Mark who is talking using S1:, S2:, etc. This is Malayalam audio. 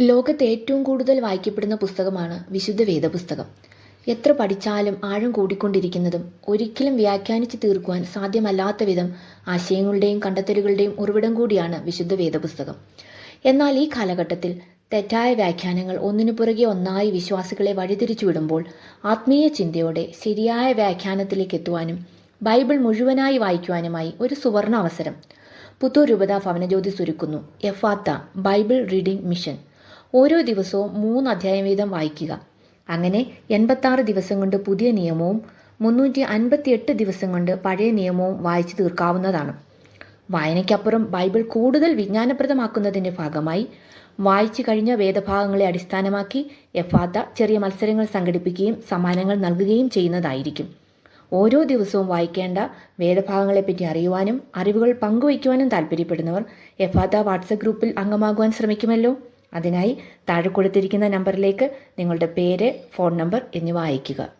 S1: ലോകത്ത് ഏറ്റവും കൂടുതൽ വായിക്കപ്പെടുന്ന പുസ്തകമാണ് വിശുദ്ധ വേദപുസ്തകം. എത്ര പഠിച്ചാലും ആഴം കൂടിക്കൊണ്ടിരിക്കുന്നതും ഒരിക്കലും വ്യാഖ്യാനിച്ച് തീർക്കുവാൻ സാധ്യമല്ലാത്ത വിധം ആശയങ്ങളുടെയും കണ്ടെത്തലുകളുടെയും ഉറവിടം കൂടിയാണ് വിശുദ്ധ വേദപുസ്തകം. എന്നാൽ ഈ കാലഘട്ടത്തിൽ തെറ്റായ വ്യാഖ്യാനങ്ങൾ ഒന്നിനു പുറകെ ഒന്നായി വിശ്വാസികളെ വഴിതിരിച്ചു വിടുമ്പോൾ ആത്മീയ ചിന്തയോടെ ശരിയായ വ്യാഖ്യാനത്തിലേക്ക് എത്തുവാനും ബൈബിൾ മുഴുവനായി വായിക്കുവാനുമായി ഒരു സുവർണ അവസരം. പുത്തൂർ രൂപത ഭവനജ്യോതി സുരുക്കുന്നു എഫാത്ത ബൈബിൾ റീഡിംഗ് മിഷൻ. ഓരോ ദിവസവും മൂന്ന് അധ്യായം വീതം വായിക്കുക. അങ്ങനെ എൺപത്താറ് ദിവസം കൊണ്ട് പുതിയ നിയമവും മുന്നൂറ്റി അൻപത്തിയെട്ട് ദിവസം കൊണ്ട് പഴയ നിയമവും വായിച്ചു തീർക്കാവുന്നതാണ്. വായനയ്ക്കപ്പുറം ബൈബിൾ കൂടുതൽ വിജ്ഞാനപ്രദമാക്കുന്നതിന്റെ ഭാഗമായി വായിച്ചു കഴിഞ്ഞ വേദഭാഗങ്ങളെ അടിസ്ഥാനമാക്കി എഫാത്ത ചെറിയ മത്സരങ്ങൾ സംഘടിപ്പിക്കുകയും സമ്മാനങ്ങൾ നൽകുകയും ചെയ്യുന്നതായിരിക്കും. ഓരോ ദിവസവും വായിക്കേണ്ട വേദഭാഗങ്ങളെപ്പറ്റി അറിയുവാനും അറിവുകൾ പങ്കുവയ്ക്കുവാനും താല്പര്യപ്പെടുന്നവർ എഫാത്ത വാട്സപ്പ് ഗ്രൂപ്പിൽ അംഗമാകുവാൻ ശ്രമിക്കുമല്ലോ. അതിനായി താഴെ കൊടുത്തിരിക്കുന്ന നമ്പറിലേക്ക് നിങ്ങളുടെ പേര് ഫോൺ നമ്പർ എന്നിവ അയയ്ക്കുക.